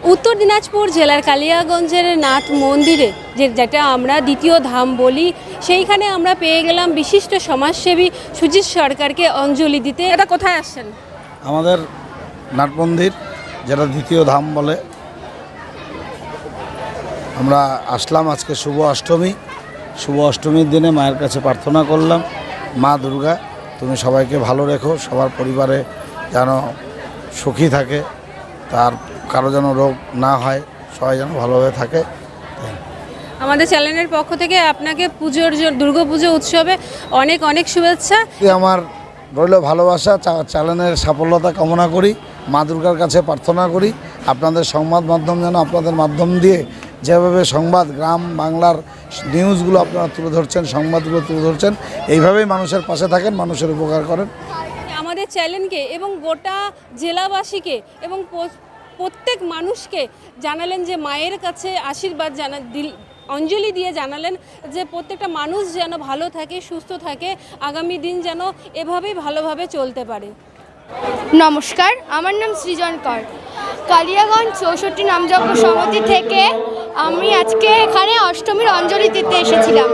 উত্তর দিনাজপুর জেলার কালিয়াগঞ্জের নাথ মন্দিরে, যে যেটা আমরা দ্বিতীয় ধাম বলি, সেইখানে আমরা পেয়ে গেলাম বিশিষ্ট সমাজসেবী সুজিত সরকারকে অঞ্জলি দিতে। এটা কোথায় আসছেন? আমাদের নাট মন্দির, যেটা দ্বিতীয় ধাম বলে। আমরা আসলাম আজকে শুভ অষ্টমী। শুভ অষ্টমীর দিনে মায়ের কাছে প্রার্থনা করলাম, মা দুর্গা, তুমি সবাইকে ভালো রেখো, সবার পরিবারে যেন সুখী থাকে। তার কারও যেন রোগ না হয় সবাই যেন ভালোভাবে থাকে। আমাদের চ্যানেলের পক্ষ থেকে আপনাকে পুজোর দুর্গা পুজো উৎসবে অনেক অনেক শুভেচ্ছা। আমার রইল ভালোবাসা চ্যানেলের সাফল্যতা কামনা করি মা দুর্গার কাছে প্রার্থনা করি আপনাদের সংবাদ মাধ্যম যেন আপনাদের মাধ্যম দিয়ে যেভাবে সংবাদ গ্রাম বাংলার নিউজগুলো আপনারা তুলে ধরছেন সংবাদগুলো তুলে ধরছেন এইভাবেই মানুষের পাশে থাকেন মানুষের উপকার করেন। আমাদের চ্যানেলকে এবং গোটা জেলাবাসীকে এবং প্রত্যেক মানুষকে জানালেন যে মায়ের কাছে আশীর্বাদ জানা দিল অঞ্জলি দিয়ে জানালেন যে প্রত্যেকটা মানুষ যেন ভালো থাকে, সুস্থ থাকে, আগামী দিন যেন এভাবেই ভালোভাবে চলতে পারে। নমস্কার, আমার নাম সৃজন কর। কালিয়াগঞ্জ চৌষট্টি নামযজ্ঞ সমিতি থেকে আমি আজকে এখানে অষ্টমীর অঞ্জলি দিতে এসেছিলাম।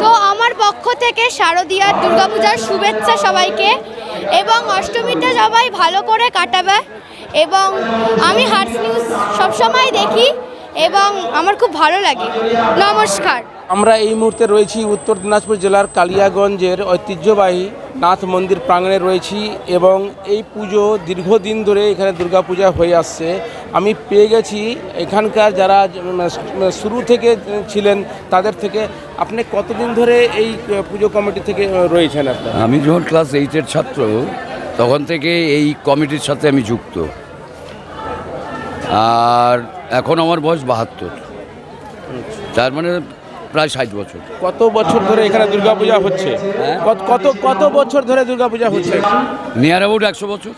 তো আমার পক্ষ থেকে শারদীয়ার দুর্গাপূজার শুভেচ্ছা সবাইকে। এবং অষ্টমীটা সবাই ভালো করে কাটাবে। এবং আমি হার্টস নিউজ সবসময় দেখি। এবং আমার খুব ভালো লাগে। নমস্কার। আমরা এই মুহূর্তে রয়েছি উত্তর দিনাজপুর জেলার কালিয়াগঞ্জের ঐতিহ্যবাহী নাথ মন্দির প্রাঙ্গণে রয়েছি এবং এই পুজো দীর্ঘদিন ধরে এখানে দুর্গাপূজা হয়ে আসছে। আমি পেয়ে গেছি এখানকার যারা শুরু থেকে ছিলেন তাদের থেকে। আপনি কতদিন ধরে এই পুজো কমিটি থেকে রয়েছেন আপনার? আমি যখন ক্লাস এইটের ছাত্র তখন থেকে এই কমিটির সাথে আমি যুক্ত। আর এখন আমার বয়স বাহাত্তর। তার মানে প্রায় ষাট বছর। কত বছর ধরে এখানে দুর্গাপূজা হচ্ছে? কত কত কত বছর ধরে দুর্গাপূজা হচ্ছে? নিয়ার অ্যাবাউট একশো বছর।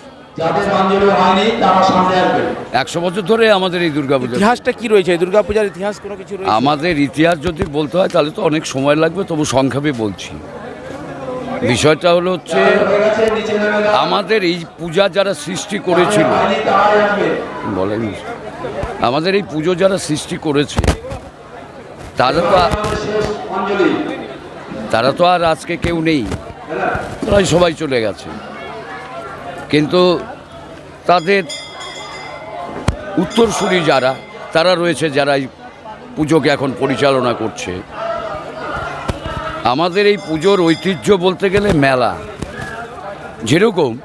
একশো বছর ধরে আমাদের এই দুর্গা পুজো ইতিহাসটা কি রয়েছে? এই দুর্গাপূজার ইতিহাস কোনো কিছু আমাদের ইতিহাস যদি বলতে হয় তাহলে তো অনেক সময় লাগবে তবু সংক্ষেপে বলছি। বিষয়টা হলো হচ্ছে, আমাদের এই পূজা যারা সৃষ্টি করেছিল, বলেন, আমাদের এই পুজো যারা সৃষ্টি করেছে, তারা তো তারা তো আর আজকে কেউ নেই প্রায় সবাই চলে গেছে। কিন্তু তাদের উত্তরসূরি যারা, তারা রয়েছে যারা এই পুজোকে এখন পরিচালনা করছে। আমাদের এই পুজোর ঐতিহ্য বলতে গেলে মেলা। যেরকম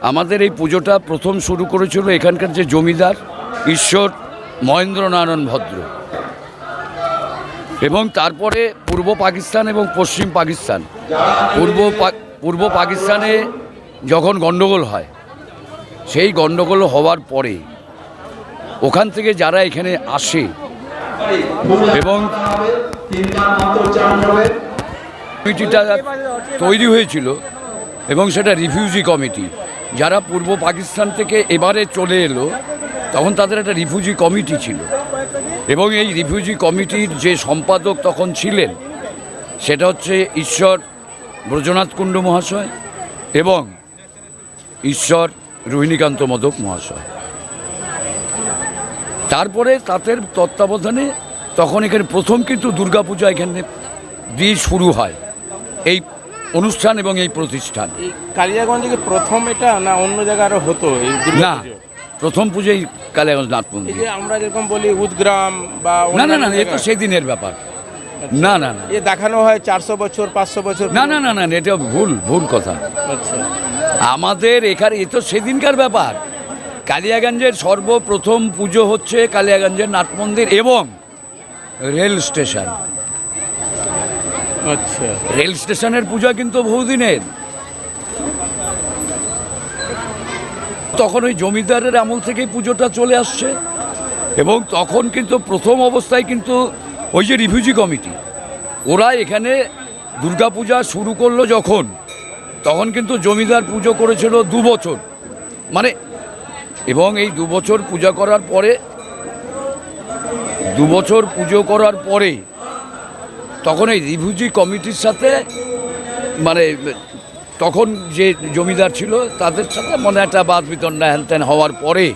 আমাদের এই পুজোটা প্রথম শুরু করেছিল এখানকার যে জমিদার ঈশ্বর মহেন্দ্রনারায়ণ ভদ্র। এবং তারপরে পূর্ব পাকিস্তান এবং পশ্চিম পাকিস্তান। পূর্ব পূর্ব পাকিস্তানে যখন গণ্ডগোল হয়, সেই গণ্ডগোল হওয়ার পরে ওখান থেকে যারা এখানে আসে এবং কমিটিটা তৈরি হয়েছিল এবং সেটা রিফিউজি কমিটি। যারা পূর্ব পাকিস্তান থেকে এবারে চলে এলো, তখন তাদের একটা রিফিউজি কমিটি ছিল। এবং এই রিফিউজি কমিটির যে সম্পাদক তখন ছিলেন, সেটা হচ্ছে ঈশ্বর ব্রজনাথ কুণ্ডু মহাশয় এবং ঈশ্বর রোহিণীকান্ত মদক মহাশয়। তারপরে তাদের তত্ত্বাবধানে তখন এখানে প্রথম কিন্তু দুর্গাপূজা এখানে দিয়ে শুরু হয়। এই অনুষ্ঠান এবং এই প্রতিষ্ঠান। কালিয়াগঞ্জে কি প্রথম এটা না অন্য জায়গায় আরও হতো এই না? প্রথম পুজোই কালিয়াগঞ্জ নাথ মন্দির। আমরা যেরকম বলি উদগ্রাম বা না না না অন্যান্য এ তো জায়গায়। সেদিনের ব্যাপার। না না না। এ দেখানো হয় চারশো বছর পাঁচশো বছর না না না না এটা ভুল ভুল কথা। আচ্ছা। আমাদের এখানে এ তো সেদিনকার ব্যাপার। কালিয়াগঞ্জের সর্বপ্রথম পুজো হচ্ছে কালিয়াগঞ্জের নাট মন্দির এবং রেল স্টেশন। আচ্ছা। রেল স্টেশনের পূজা কিন্তু বহুদিনের। তখন ওই জমিদারের আমল থেকেই পুজোটা চলে আসছে এবং তখন কিন্তু প্রথম অবস্থায় কিন্তু ওই যে রিফিউজি কমিটি, ওরা এখানে দুর্গাপূজা শুরু করল যখন, তখন কিন্তু জমিদার পুজো করেছিল দু বছর। মানে এবং এই দু বছর পূজা করার পরে, দু বছর পুজো করার পরে তখন এই রিফিউজি কমিটির সাথে মানে তখন যে জমিদার ছিল, তাদের সাথে মনে একটা বাদ বিতণ্ডা হ্যান ত্যান হওয়ার পরে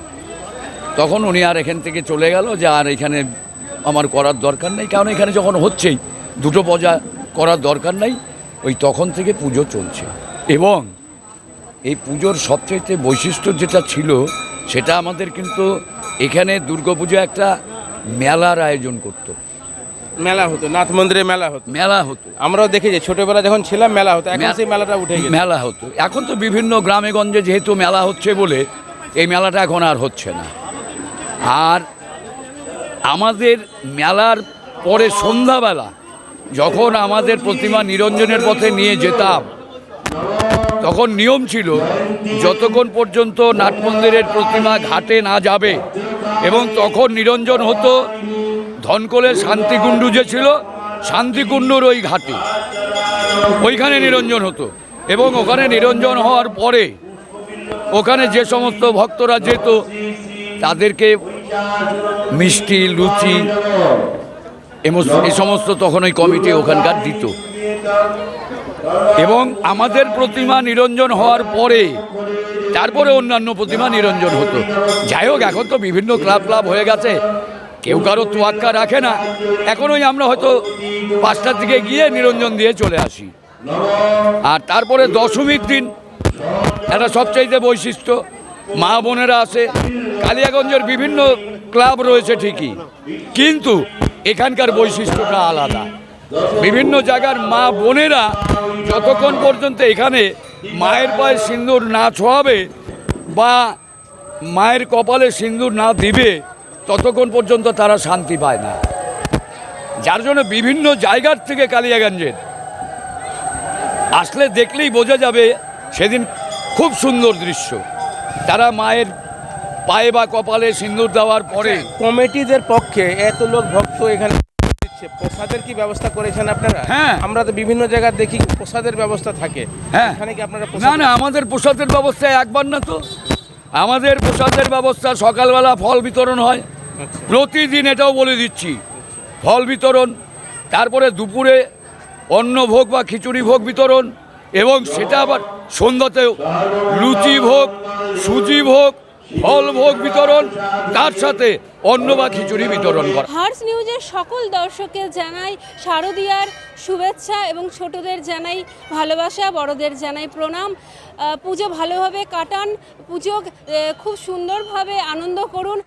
তখন উনি আর এখান থেকে চলে গেল যে আর এখানে আমার করার দরকার নেই। কারণ এখানে যখন হচ্ছেই, দুটো পজা করার দরকার নেই, ওই তখন থেকে পুজো চলছে। এবং এই পুজোর সবচাইতে বৈশিষ্ট্য যেটা ছিল, সেটা আমাদের কিন্তু এখানে দুর্গাপুজো একটা মেলার আয়োজন করতো। মেলা হতো নাথ মন্দিরে মেলা হতো। মেলা হতো। আমরাও দেখেছি ছোটবেলা যখন ছিলাম মেলা হতো এখন সেই মেলাটা উঠে গেছে। মেলা হতো। এখন তো বিভিন্ন গ্রামে গঞ্জে যেহেতু মেলা হচ্ছে বলে এই মেলাটা এখন আর হচ্ছে না। আর আমাদের মেলার পরে সন্ধ্যাবেলা যখন আমাদের প্রতিমা নিরঞ্জনের পথে নিয়ে যেতাম তখন নিয়ম ছিল যতক্ষণ পর্যন্ত নাট মন্দিরের প্রতিমা ঘাটে না যাবে এবং তখন নিরঞ্জন হতো ধনকোলের শান্তিকুণ্ডু যে ছিল, শান্তিকুণ্ডুর ওই ঘাটে। ওইখানে নিরঞ্জন হতো। এবং ওখানে নিরঞ্জন হওয়ার পরে ওখানে যে সমস্ত ভক্তরা যেত, তাদেরকে মিষ্টি, লুচি, এ সমস্ত তখন ওই কমিটি ওখানকার দিত। এবং আমাদের প্রতিমা নিরঞ্জন হওয়ার পরে, তারপরে অন্যান্য প্রতিমা নিরঞ্জন হতো। যাই হোক, এখন তো বিভিন্ন ক্লাব ক্লাব হয়ে গেছে। কেউ কারও তোয়াক্কা রাখে না। এখন ওই আমরা হয়তো পাঁচটার দিকে গিয়ে নিরঞ্জন দিয়ে চলে আসি। আর তারপরে দশমীর দিন একটা সবচাইতে বৈশিষ্ট্য, মা বোনেরা আসে। কালিয়াগঞ্জের বিভিন্ন ক্লাব রয়েছে ঠিকই, কিন্তু এখানকার বৈশিষ্ট্যটা আলাদা। বিভিন্ন জায়গার মা বোনেরা যতক্ষণ পর্যন্ত এখানে মায়ের পায়ে সিন্দুর না ছোঁয়াবে বা মায়ের কপালে সিন্দুর না দিবে ততক্ষণ পর্যন্ত তারা শান্তি পায় না। যার জন্য বিভিন্ন জায়গার থেকে কালিয়াগঞ্জের। আসলে দেখলেই বোঝা যাবে সেদিন খুব সুন্দর দৃশ্য। তারা মায়ের পায়ে বা কপালে সিন্দুর দেওয়ার পরে কমিটিদের পক্ষে এত লোক ভক্ত এখানে দিচ্ছে প্রসাদের কি ব্যবস্থা করেছেন আপনারা? হ্যাঁ। আমরা তো বিভিন্ন জায়গায় দেখি প্রসাদের ব্যবস্থা থাকে। হ্যাঁ। এখানে কি আপনারা না না আমাদের প্রসাদের ব্যবস্থা একবার না তো। আমাদের প্রসাদের ব্যবস্থা সকালবেলা ফল বিতরণ হয়। আচ্ছা। প্রতিদিন এটাও বলে দিচ্ছি, ফল বিতরণ, তারপরে দুপুরে অন্ন ভোগ বা খিচুড়ি ভোগ বিতরণ, এবং সেটা আবার সন্ধ্যাতেও লুচি ভোগ, সুজি ভোগ, ফল ভোগ বিতরণ, তার সাথে অন্ন বা খিচুড়ি বিতরণ করা। হার্স নিউজের সকল দর্শককে জানাই শারদীয়ার শুভেচ্ছা এবং ছোটদের জানাই ভালোবাসা, বড়দের জানাই প্রণাম। পুজো ভালোভাবে কাটান, পুজো খুব সুন্দরভাবে আনন্দ করুন।